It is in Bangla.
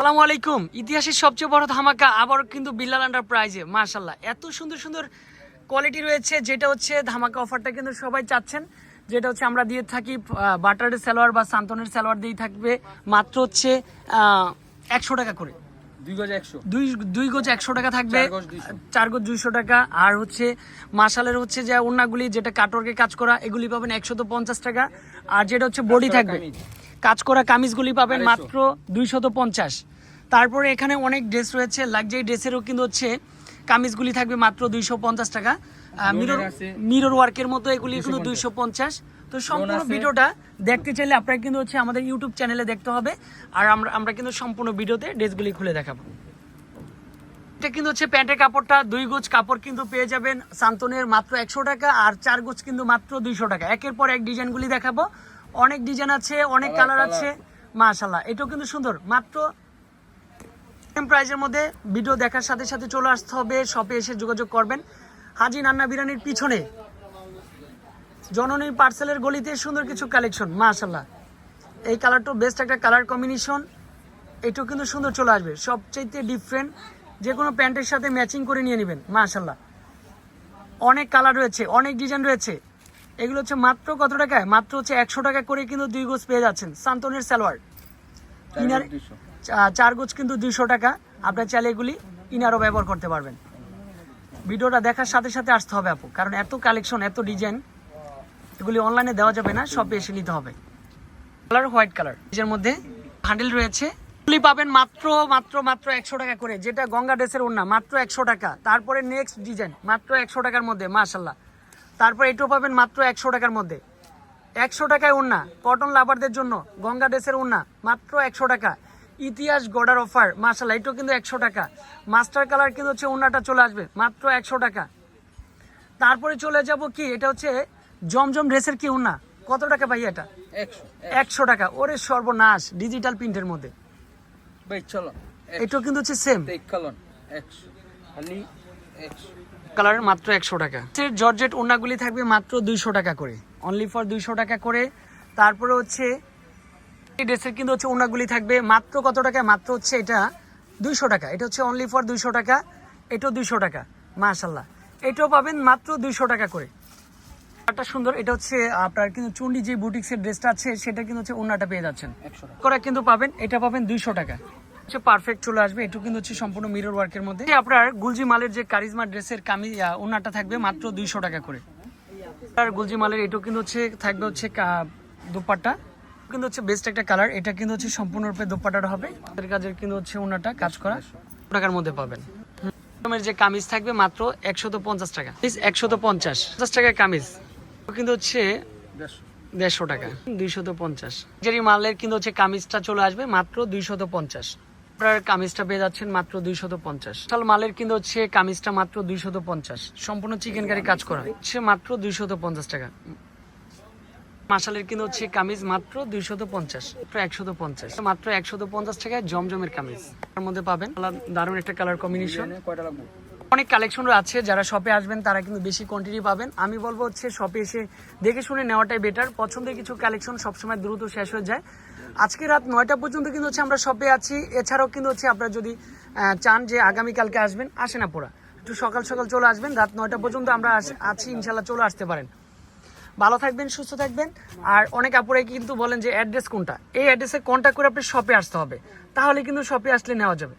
আসসালামু আলাইকুম। ইতিহাসের সবচেয়ে বড় ধামাকা আবার কিন্তু বিল্লাল আন্ডার প্রাইজে মাশাল্লাহ এত সুন্দর সুন্দর কোয়ালিটি রয়েছে যেটা হচ্ছে ধামাকা অফারটা কিন্তু সবাই চাচ্ছেন যেটা হচ্ছে আমরা দিয়ে থাকি বাটারের সালোয়ার বা সান্তনের সালোয়ার দিয়ে থাকবে মাত্র হচ্ছে একশো টাকা করে। দুই গজ একশো। একশো টাকা থাকবে চার গজ 200 চার গোজ দুইশো টাকা। আর হচ্ছে মাসালের হচ্ছে যে ওড়নাগুলি যেটা কাটওয়ার্কে কাজ করা এগুলি পাবেন একশত পঞ্চাশ টাকা। আর যেটা হচ্ছে বডি থাকবে। কাজ করা কামিজগুলি পাবেন মাত্র দুইশত পঞ্চাশ। তারপরে এখানে অনেক ড্রেস রয়েছে লাক্সারি ড্রেসেরও কিন্তু হচ্ছে কামিজগুলি থাকবে মাত্র দুইশো পঞ্চাশ টাকা। মিরর মিরর ওয়ার্কের মতো এগুলি কিন্তু দুইশো পঞ্চাশ। তো সম্পূর্ণ ভিডিওটা দেখতে চাইলে আপনারা কিন্তু হচ্ছে আমাদের ইউটিউব চ্যানেলে দেখতে হবে। আর আমরা আমরা কিন্তু সম্পূর্ণ ভিডিওতে ড্রেসগুলি খুলে দেখাবো। এটা কিন্তু হচ্ছে প্যান্টের কাপড়টা দুই গোজ কাপড় কিন্তু পেয়ে যাবেন। সান্তনের মাত্র একশো টাকা আর চার গোজ কিন্তু মাত্র দুইশো টাকা। একের পর এক ডিজাইনগুলি দেখাবো। অনেক ডিজাইন আছে অনেক কালার আছে। মাশাল্লাহ এটাও কিন্তু সুন্দর। মাত্র প্রাইজের মধ্যে ভিডিও দেখার সাথে সাথে চলে আসতে হবে শপে এসে যোগাযোগ করবেন। হাজি নান্না বিরানির পিছনে। জননী পার্সেলের গলিতে সুন্দর কিছু কালেকশন মাশাল্লাহ এই কালারটা বেস্ট একটা কালার কম্বিনেশন এটাও কিন্তু সুন্দর চলে আসবে। সবচাইতে ডিফারেন্ট যে কোনো প্যান্টের সাথে ম্যাচিং করে নিয়ে নেবেন মাশাল্লাহ অনেক কালার রয়েছে অনেক ডিজাইন রয়েছে। এগুলো হচ্ছে মাত্র কত টাকায় মাত্র হচ্ছে একশো টাকা করে কিন্তু দুই গোজ পেয়ে যাচ্ছেন সান্তনের সালোয়ার। ইনার চার গোজ কিন্তু দুইশো টাকা। আপনার চাইলে এগুলি ইনারও ব্যবহার করতে পারবেন। ভিডিওটা দেখার সাথে সাথে আসতে হবে আপু কারণ এত কালেকশন এত ডিজাইন এগুলি অনলাইনে দেওয়া যাবে না সব এসে নিতে হবে। Colour white colour. এর মধ্যে হ্যান্ডেল রয়েছে। এগুলি পাবেন মাত্র মাত্র মাত্র একশো টাকা করে। যেটা গঙ্গা ড্রেসের ওড়না মাত্র একশো টাকা। তারপরে নেক্সট ডিজাইন মাত্র একশো টাকার মধ্যে মাশাল্লাহ তারপর এটাও পাবেন মাত্র একশো টাকার মধ্যে। একশো টাকায় ওড়না কটন লাভারদের জন্য গঙ্গা ড্রেসের ওড়না মাত্র একশো টাকা। ইতিহাস গডার অফার মাশাল্লাহ এটাও কিন্তু একশো টাকা। মাস্টার কালার কিন্তু হচ্ছে ওড়নাটা চলে আসবে মাত্র একশো টাকা। তারপরে চলে যাব কি এটা হচ্ছে জমজম ড্রেসের কি উন্না কত টাকা ভাই এটা? একশো। টাকা। ওরে সর্বনাশ ডিজিটাল প্রিন্টের মধ্যে। ভাই চলো এটাও কিন্তু হচ্ছে সেম খালি একশো। কালারের মাত্র একশো টাকা। জর্জেট ওড়নাগুলি থাকবে মাত্র দুইশো টাকা করে। অনলি ফর দুইশো টাকা করে। তারপরে হচ্ছে এই ড্রেসের কিন্তু হচ্ছে ওড়নাগুলি থাকবে মাত্র কত টাকা? মাত্র হচ্ছে এটা দুইশো টাকা। এটা হচ্ছে অনলি ফর দুইশো টাকা। এটাও দুইশো টাকা। মাশাল্লাহ এটাও পাবেন মাত্র দুইশো টাকা করে। একটা সুন্দর। এটা হচ্ছে আপনার কিন্তু চুন্ডি যে বুটিক্সের ড্রেসটা আছে সেটা কিন্তু হচ্ছে ওড়নাটা পেয়ে যাচ্ছেন। করা কিন্তু পাবেন এটা পাবেন দুইশো টাকা। হচ্ছে পারফেক্ট চলে আসবে। এটু কিন্তু হচ্ছে সম্পূর্ণ মিরর ওয়ার্কের মধ্যে। আপনার গুলজি মালের যে কারিজমা ড্রেসের কামি আহ, ওনাটা থাকবে মাত্র দুইশো টাকা করে। আর গুলজি মালের এটু কিন্তু হচ্ছে থাকবে হচ্ছে দোপাট্টা। কিন্তু হচ্ছে বেস্ট একটা কালার এটা কিন্তু হচ্ছে সম্পূর্ণরূপে দোপাট্টাটা হবে। এর কাজের কিন্তু হচ্ছে ওনাটা কাজ করা টাকার মধ্যে পাবেন। যে কামিজ থাকবে মাত্র একশত পঞ্চাশ টাকা। একশত পঞ্চাশ। পঞ্চাশ টাকার কামিজ। কিন্তু হচ্ছে দেড়শো টাকা। দুইশত পঞ্চাশ। মালের কিন্তু হচ্ছে কামিজটা চলে আসবে মাত্র দুইশত পঞ্চাশ। আপনার কামিজটা পেয়ে যাচ্ছেন মাত্র দুইশত পঞ্চাশ। শাল মালের কিন্তু হচ্ছে কামিজটা মাত্র দুইশত পঞ্চাশ। সম্পূর্ণ চিকেন কারি কাজ করা হচ্ছে মাত্র দুইশত পঞ্চাশ টাকা। মাসালের কিন্তু হচ্ছে কামিজ মাত্র দুইশত পঞ্চাশ একশত পঞ্চাশ, মাত্র একশত পঞ্চাশ টাকায় জমজমের কামিজ। তার মধ্যে পাবেন দারুণ একটা কালার কম্বিনেশন অনেক কালেকশন আছে যারা শপে আসবেন তারা কিন্তু বেশি কোয়ান্টিটি পাবেন। আমি বলব হচ্ছে শপে এসে দেখে শুনে নেওয়াটাই বেটার পছন্দের কিছু কালেকশন সবসময় দ্রুত শেষ হয়ে যায়। আজকে রাত নয়টা পর্যন্ত কিন্তু হচ্ছে আমরা সবে আছি। এছাড়াও কিন্তু হচ্ছে আপনারা যদি চান যে আগামীকালকে আসবেন আসে না পোড়া একটু সকাল সকাল চলে আসবেন, রাত নয়টা পর্যন্ত আমরা আছি, ইনশাল্লাহ চলে আসতে পারেন। ভালো থাকবেন, সুস্থ থাকবেন। আর অনেক আপুরাই কিন্তু বলেন যে অ্যাড্রেস কোনটা? এই অ্যাড্রেসে কন্ট্যাক্ট করে আপনি শপে আসতে হবে। তাহলে কিন্তু শপে আসলে নেওয়া যাবে।